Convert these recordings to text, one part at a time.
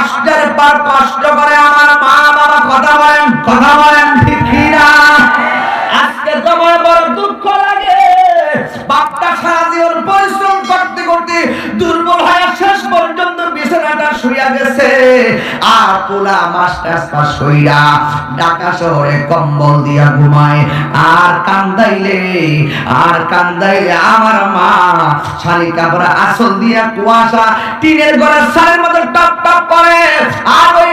কষ্টের পর কষ্ট করে আমার মা বাবা কথা বলেন কথা বলেন। আর পোলা মাস্টার পাস কইরা ঢাকা শহরে কম্বল দিয়া ঘুমায়। আর কান্দাইলে আর কান্দাইলে আমার মা শাড়ি কাপড় আসল দিয়া কুয়াশা টিনের ঘরে সারের মধ্যে টপ টপ করে। আর ওই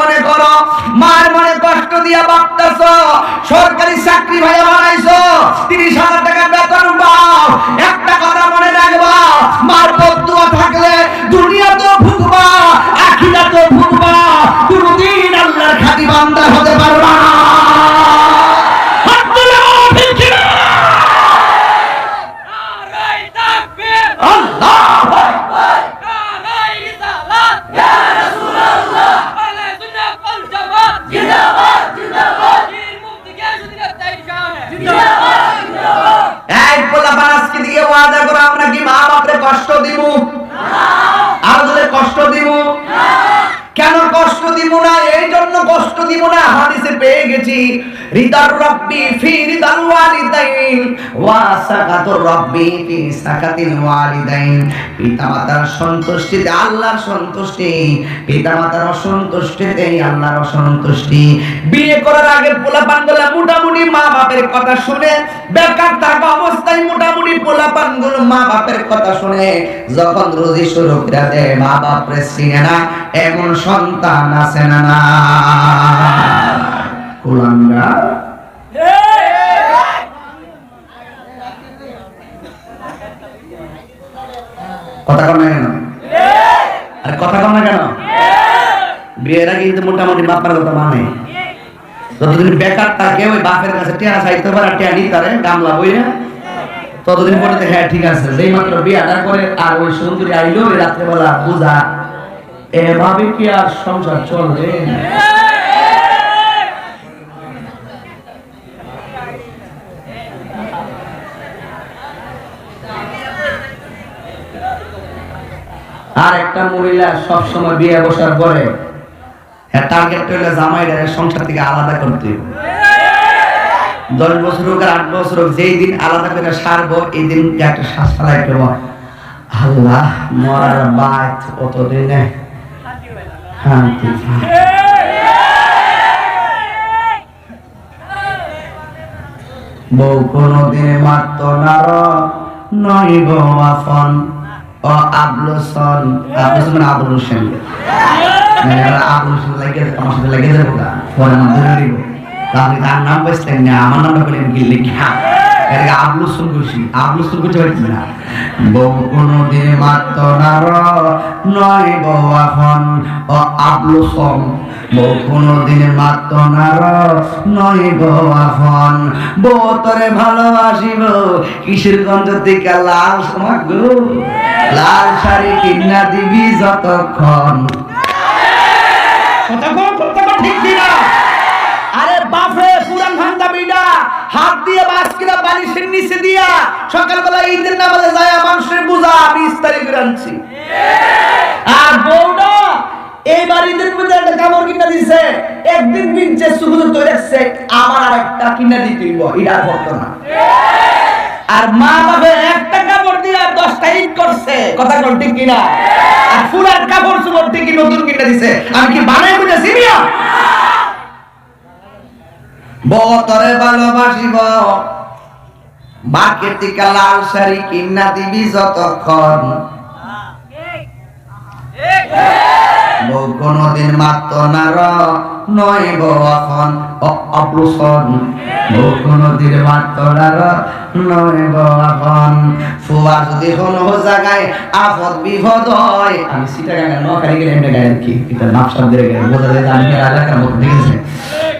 মনে করো মার মনে কষ্ট দিয়া ভাবতেছ সরকারি চাকরি ভাইয়া বানাইছো তিরিশ হাজার টাকা দিব? আর যদি কষ্ট দিব? কেন কষ্ট দিব না? এই জন্য কষ্ট দিব না। হাদিসে পেয়ে গেছি, রিদার রাব্বি ফি ওয়ালিদাইন ওয়া সাকাতুর রাব্বি ফি সাকাতিল ওয়ালিদাইন। পিতামাতার সন্তুষ্টিতে, আল্লাহর সন্তুষ্টি। পিতামাতার অসন্তুষ্টিতে, আল্লাহর অসন্তুষ্টি। বিয়ে করার আগে পোলাপানগুলো মোটামুটি মা বাপের কথা শুনে, বেকার থাকা পোলাপানগুলো মা বাপের কথা শুনে যখন রোজি শুরু করে মা বাপরে চিনে না, এমন সন্তান আছে না না? কুলাঙ্গা কথা কম কেন? আরে কথা কম কেন? বিয়ের আগে কিন্তু মোটামুটি কথা মানে। ওই বাপের কাছে ততদিন পরে হ্যাঁ ঠিক আছে। যেই মাত্র বিয়াটা করে আর ওই সুন্দরী আইলো রাত্রেবেলা পূজা এভাবে কি আর সংসার চলবে? আর একটা মহিলা সব সময় বিয়ে বসার পরে হ্যাঁ টার্গেট হইলে জামাইটারে সংসার থেকে আলাদা করতে। হবে। দশ বছর হোক আর আট বছর হোক, যেই দিন আলাদা করে সারবো, এই দিন একটা শ্বাস ফেলাই আল্লাহ মরার শান্তি বউ কোনো দিনে মাত্র নার গো আফন। ও আবলুসন আবলুসন মানে আবুল হোসেন মানে আবুল লাগে আমার সাথে লেগে যাব গা। পরে আমার ধরে তাহলে তার নাম বেসতেন না? আমার নামটা বলে আমি গিলে লিখা না? বউ কোনো দিনে নার নয় বউ এখন ও আবলুসন বউ কোনো দিনে মাত্র নার নয় গো এখন বউ তোরে ভালোবাসিব, কিসের গন্ধ থেকে লাল সমাগ? লাল শাড়ি কিনা দিবি যতক্ষণ। বালিশের নিচে দিয়া সকালবেলা ঈদের নামাজে যায়, মানুষের বুঝা, বিশ তারিখ আনছি। আর বউটা মধ্যে একটা কিনা দিছে, একদিন রাখছে, আমার আর একটা দিতে হইব, এটা আর আর মা বাবা একটা কাপড় দিয়ে দশটা ঈদ করছে, কথা ঠিক কিনা? আর ফুলার ঠিকই নতুন কিনে দিছে, আমি কি বানাই বুঝেছি বউ ভালোবাসিব। বাকের টিকা লাল শাড়ি কিনা দিবি যতক্ষণ? কোনদিন মাত্র না র নয় বউ এখন অপ্রসন। বউ কোনদিন মাত্র না নয় ফুয়া যদি কোনো জায়গায় আপদ বিপদ হয়, আমি সিটা গানে নখারি গেলে এমনি গায়ে কি? এটা দিয়ে গেলে বোঝা যায় আমি এলাকার মধ্যে দেখেছি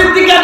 আর